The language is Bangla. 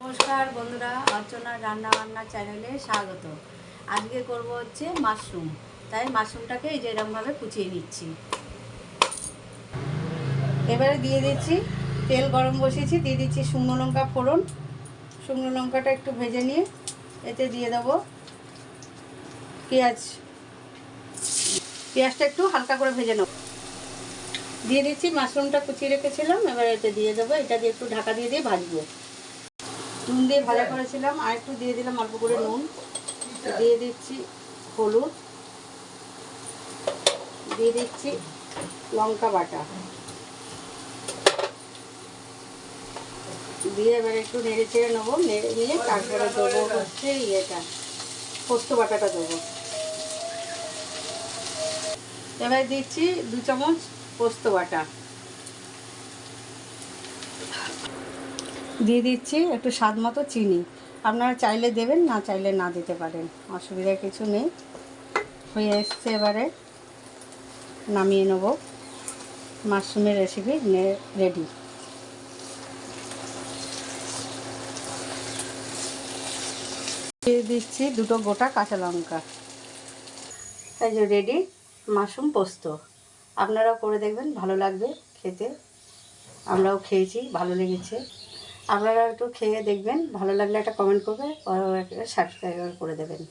নমস্কার বন্ধুরা অর্চনা রান্না বান্না চ্যানেলে স্বাগত। আজকে করব হচ্ছে মাশরুম। তাই মাশরুমটাকে এই যে এরকমভাবে কুচিয়ে নিচ্ছি। এবারে দিয়ে দিচ্ছি তেল গরম বসিয়েছি, দিয়ে দিচ্ছি শুকনো লঙ্কা ফোড়ন। শুকনো লঙ্কাটা একটু ভেজে নিয়ে এতে দিয়ে দেবো পেঁয়াজ। পেঁয়াজটা একটু হালকা করে ভেজে নেব। দিয়ে দিচ্ছি মাশরুমটা কুচিয়ে রেখেছিলাম, এবার এতে দিয়ে দেবো। এটা দিয়ে একটু ঢাকা দিয়ে দিয়ে ভাজবো। নুন দিয়ে ভাজা করেছিলাম। আর একটু দিয়ে দিলাম অল্প করে নুন। দিয়ে দিচ্ছি হলুদ। দিয়ে দিচ্ছি লঙ্কা বাটা। দিয়ে এবার একটু নেড়ে চেড়ে নেব। নেড়ে নিয়ে তারপরে দেবো হচ্ছে ইয়েটা, পোস্ত বাটাটা দেবো। এবার দিচ্ছি দু চামচ পোস্ত বাটা। দিয়ে দিচ্ছি একটু স্বাদ মতো চিনি। আপনারা চাইলে দেবেন, না চাইলে না দিতে পারেন। অসুবিধা কিছু নেই। হয়ে এসছে এবারে। নামিয়ে নেব। মাশরুমের রেসিপি রেডি দিয়ে দিচ্ছি দুটো গোটা কাঁচা লঙ্কা। এই যে রেডি মাশরুম পোস্ত। আপনারাও করে দেখবেন, ভালো লাগবে খেতে। আমরাও খেয়েছি, ভালো লেগেছে। আপনারা একটু খেয়ে দেখবেন ভালো লাগলে একটা কমেন্ট করবে আর একটা সাবস্ক্রাইব করে দেবেন।